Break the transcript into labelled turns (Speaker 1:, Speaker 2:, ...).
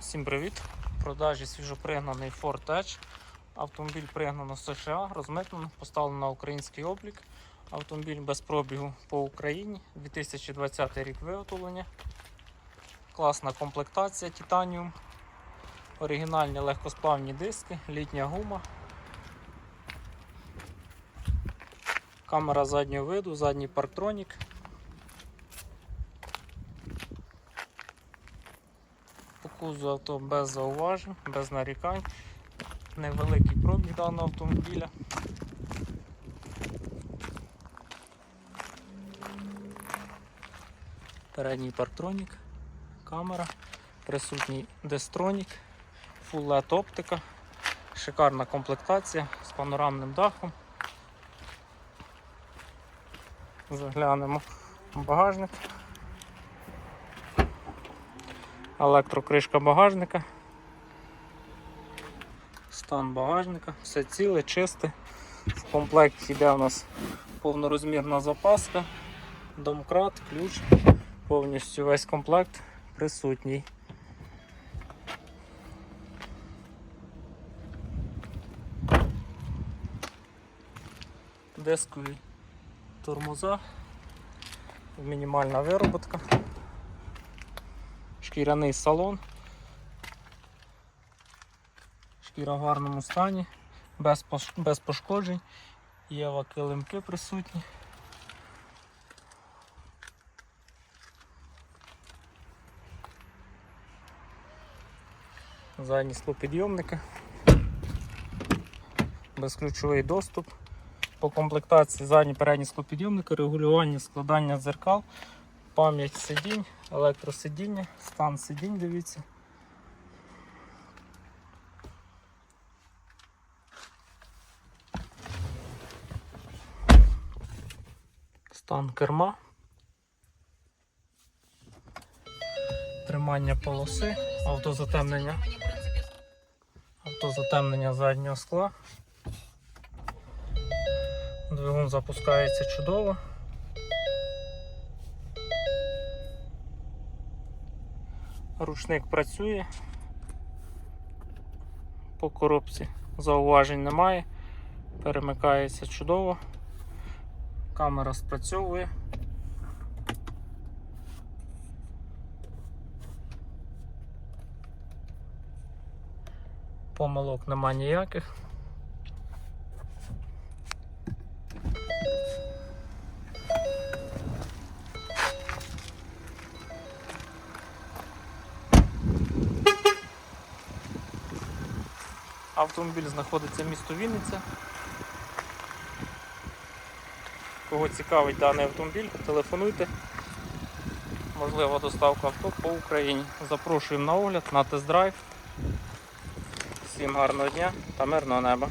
Speaker 1: Всім привіт! В продажі свіжопригнаний Ford Edge. Автомобіль пригнано з США, розмитнено, поставлено на український облік. Автомобіль без пробігу по Україні. 2020 рік виготовлення. Класна комплектація Titanium. Оригінальні легкосплавні диски, літня гума. Камера заднього виду, задній парктронік. Кузу авто без зауважень, без нарікань. Невеликий пробіг даного автомобіля. Передній парктронік, камера, присутній дестронік, LED оптика, шикарна комплектація з панорамним дахом. Заглянемо в багажник. Електрокришка багажника. Стан багажника, все ціле, чисте. В комплекті йде у нас повнорозмірна запаска, домкрат, ключ, повністю весь комплект присутній. Дискові тормоза, мінімальна вироботка шкіряний салон. Шкіра в гарному стані, без, без пошкоджень. Є килимки присутні. Задні склопідйомники. Безключовий доступ. По комплектації задні передні склопідйомники, регулювання складання дзеркал, пам'ять сидінь, електросидіння, стан сидінь, дивіться. Стан керма. Тримання полоси, автозатемнення. Автозатемнення заднього скла. Двигун запускається чудово. Ручник працює. По коробці зауважень немає. Перемикається чудово. Камера спрацьовує. Помилок нема ніяких. Автомобіль знаходиться місто Вінниця. Кого цікавить даний автомобіль, телефонуйте. Можлива доставка авто по Україні. Запрошуємо на огляд, на тест-драйв. Всім гарного дня та мирного неба.